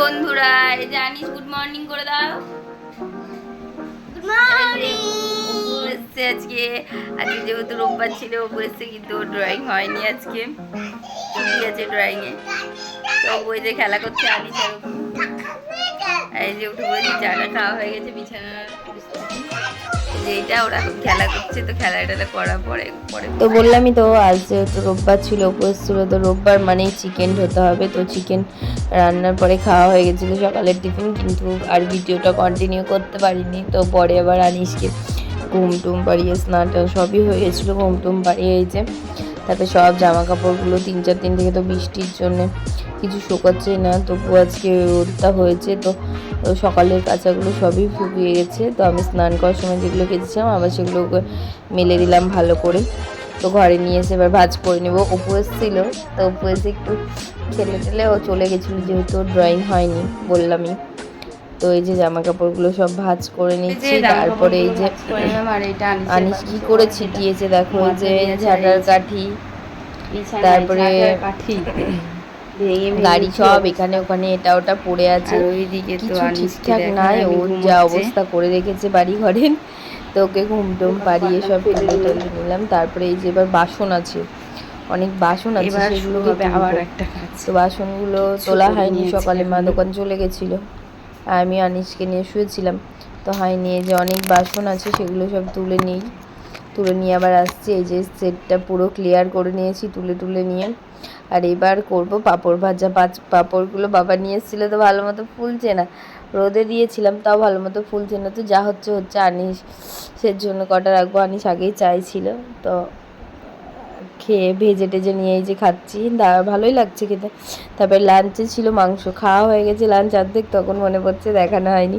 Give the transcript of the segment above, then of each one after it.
বন্ধুরা এই যে আনিস গুড মর্নিং করে দাও। গুড মর্নিং অপু এসছে আজকে। আজকে যেহেতু রোববার ছিল অপু এসছে কিন্তু ড্রয়িং হয়নি আজকে। ছুটি আছে ড্রয়িং এ। তো এই যে খেলা করছে। আর এই যে উঠে বলছি চাটা খাওয়া হয়ে গেছে বিছানা। যে এইটা ওরা খেলা করছে, তো খেলাটা করার পরে পরে তো বললামই তো, আজ যেহেতু রোববার ছিল উপোস ছিল তো রোববার মানেই চিকেন হতে হবে, তো চিকেন রান্নার পরে খাওয়া হয়ে গেছিল সকালের টিফিন কিন্তু আর ভিডিওটা কন্টিনিউ করতে পারিনি, তো পরে আবার আনিসকে ঘুম টুম পাড়িয়ে স্নান সবই হয়ে গেছিল, ঘুম টুম পাড়িয়ে এই যে, তারপরে সব জামা কাপড়গুলো তিন চার দিন থেকে তো বৃষ্টির জন্য কিছু শুকাচ্ছে না। তবু আজকে রোদটা হয়েছে তো সকালের কাঁচাগুলো সবই শুকিয়ে গেছে। তো আমি স্নান করার সময় যেগুলো কেচেছিলাম আবার সেগুলো মেলে দিলাম ভালো করে। তো ঘরে নিয়ে এসে এবার ভাজ করে নেব। অপু এসেছিল তো অপু এসে একটু খেলে টেলে ও চলে গেছিল যেহেতু ড্রয়িং হয়নি বললামই। তো এই যে জামা কাপড়গুলো সব ভাজ করে নিচ্ছি তারপরে এই যে আনিস কি করে ছিটিয়েছে দেখো যে ঝাঁটার কাঠি তারপরে গাড়ি সব এখানে ওখানে এটা ওটা পড়ে আছে। কিছু ঠিকঠাক নাই ওর যা অবস্থা করে রেখেছে বাড়ি ঘরের তো ওকে ঘুম টুম পাড়িয়ে সব তুলে টুলে নিলাম। তারপরে এই যে এবার বাসন আছে অনেক বাসন আছে সেগুলোকে আবার একটা তো বাসনগুলো তোলা হয়নি সকালে মা দোকান চলে গেছিল। আর আমি আনিসকে নিয়ে শুয়েছিলাম। তো হয়নি এই যে অনেক বাসন আছে সেগুলো সব তুলে নিই। তুলে নিয়ে আবার আসছি। এই যে সেটটা পুরো ক্লিয়ার করে নিয়েছি, তুলে তুলে নিয়ে। আর এবার করব পাঁপড় ভাজা। পাঁপড়গুলো বাবা নিয়ে এসেছিল তো ভালো মতো ফুলছে না। রোদে দিয়েছিলাম, তাও ভালো মতো ফুলছে না। তো যা হচ্ছে হচ্ছে আনিস সের জন্য কটা রাখব আনিস আগেই চাইছিল। তো খেয়ে ভেজে টেজে নিয়ে এই যে খাচ্ছি। ভালোই লাগছে খেতে। তারপরে লাঞ্চে ছিল মাংস। খাওয়া হয়ে গেছে লাঞ্চ অর্ধেক, তখন মনে পড়ছে দেখানো হয়নি।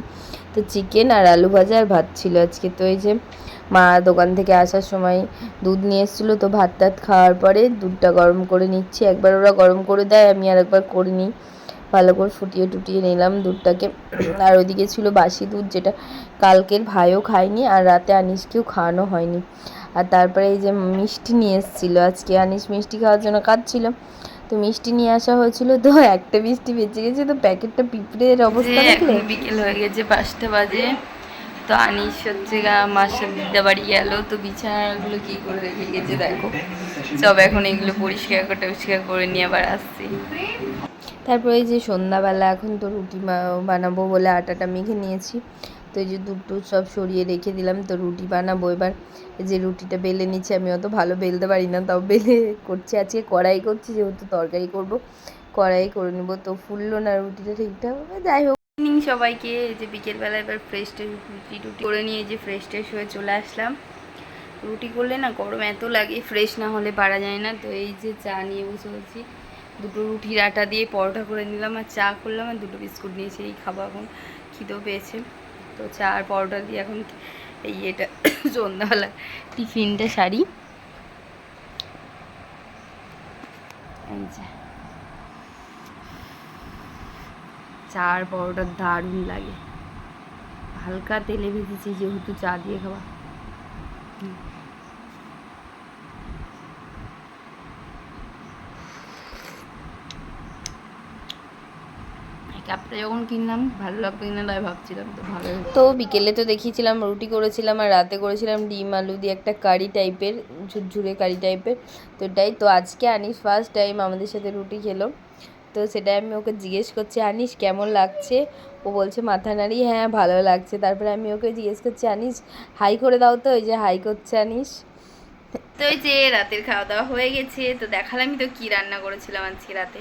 তো চিকেন আর আলু ভাজা আর ভাত ছিল আজকে। তো এই যে মা দোকান থেকে আসার সময় দুধ নিয়ে এসেছিল, তো ভাত টাত খাওয়ার পরে দুধটা গরম করে নিচ্ছি। একবার ওরা গরম করে দেয়, আমি আর একবার করে নিই ভালো করে ফুটিয়ে টুটিয়ে নিলাম দুধটাকে। আর ওইদিকে ছিল বাসি দুধ, যেটা কালকের ভাইও খায়নি আর রাতে আনিসকেও খাওয়ানো হয়নি। আর তারপরে এই যে মিষ্টি নিয়ে এসেছিল, আজকে আনিস মিষ্টি খাওয়ার জন্য কাঁদছিল। তো মিষ্টি নিয়ে আসা হয়েছিল। তো একটা মিষ্টি বেঁচে গেছে তো প্যাকেটটা পিঁপড়ের অবস্থা দেখলে? বিকেল হয়ে গেছে পাঁচটা বাজে। তো আনিস হচ্ছে গা মাসের দিদা বাড়ি গেল তো বিছানাগুলো কি করে রেখে গেছে দেখো। সব এখন এগুলো পরিষ্কার করে টরিষ্কার করে নিয়ে আবার আসছি। তারপরে এই যে সন্ধ্যাবেলা এখন তো রুটি বানাবো বলে আটাটা মেখে নিয়েছি। তো এই যে দুধ টুধ সব সরিয়ে রেখে দিলাম তো রুটি বানাবো এবার। যে রুটিটা বেলে নিচ্ছি, আমি অত ভালো বেলতে পারি না, তাও বেলে করছি, আজকে কড়াই করছি, যেহেতু তরকারি করব, কড়াই করে নেব। তো ফুললো না রুটিটা ঠিকঠাক হবে? যাই হোক। ইভিনিং সবাইকে যে বিকেলবেলা এবার ফ্রেশ রুটি টুটি করে নিয়ে যে ফ্রেশ ট্রেশ হয়ে চলে আসলাম। রুটি করলে না গরম এত লাগে ফ্রেশ না হলে পারা যায় না। তো এই যে চা নিয়ে বসে বলছি দুটো রুটির আটা দিয়ে পরোটা করে নিলাম, আর চা করলাম আর দুটো বিস্কুট নিয়েছি এই খাব এখন, খিদেও পেয়েছে। তো চা আর পরোটা দিয়ে এখন এই এটা সন্ধ্যাবেলা টিফিনটা শাড়ি এই যে। চা আর পরোটা দারুণ লাগে। হালকা তেলে ভেজেছি, যেহেতু চা দিয়ে খাওয়া। এই যখন কিনলাম, ভালো লাগবে কিনা তাই ভাবছিলাম তো ভালো তো বিকেলে তো দেখিয়েছিলাম, রুটি করেছিলাম আর রাতে করেছিলাম ডিম আলু দিয়ে একটা কারি টাইপের, ঝুরঝুরে কারি টাইপের। তো এটাই, তো আজকে আনিস ফার্স্ট টাইম আমাদের সাথে রুটি খেলো। তো সেটাই আমি ওকে জিজ্ঞেস করছি, আনিস, কেমন লাগছে? ও বলছে, মাথা নাড়ি হ্যাঁ ভালো লাগছে। তারপরে আমি ওকে জিজ্ঞেস করছি, আনিস, হাই করে দাও তো। ওই যে, হাই করছে আনিস। তো এই যে রাতের খাওয়া দাওয়া হয়ে গেছে, তো দেখালামই তো কি রান্না করেছিলাম আজকে রাতে।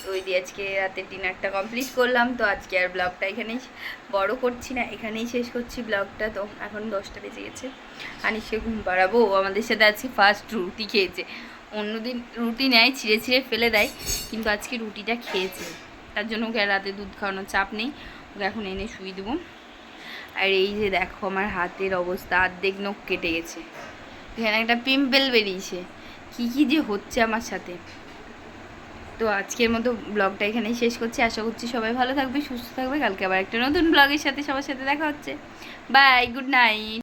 তো ওই দিয়ে আজকে রাতের ডিনারটা কমপ্লিট করলাম, তো আজকে আর ব্লগটা এখানেই বড় করছি না, এখানেই শেষ করছি ব্লগটা। তো এখন দশটা বেজে গেছে। আনিসকে ঘুম পাড়াবো আমাদের সাথে আজকে ফার্স্ট রুটি খেয়েছে। অন্যদিন রুটি নেয়, ছিঁড়ে ছিঁড়ে ফেলে দেয়, কিন্তু আজকে রুটিটা খেয়েছে। তার জন্য ওকে আর রাতে দুধ খাওয়ানোর চাপ নেই, ওকে এখন এনে শুয়ে দেবো। আর এই যে দেখো আমার হাতের অবস্থা, অর্ধেক নখ কেটে গেছে। এখানে একটা পিম্পেল বেরিয়েছে। কী কী যে হচ্ছে আমার সাথে। তো আজকের মতো ব্লগটা এখানেই শেষ করছি। আশা করছি সবাই ভালো থাকবে, সুস্থ থাকবে। কালকে আবার একটা নতুন ব্লগের সাথে সবার সাথে দেখা হচ্ছে। Bye good night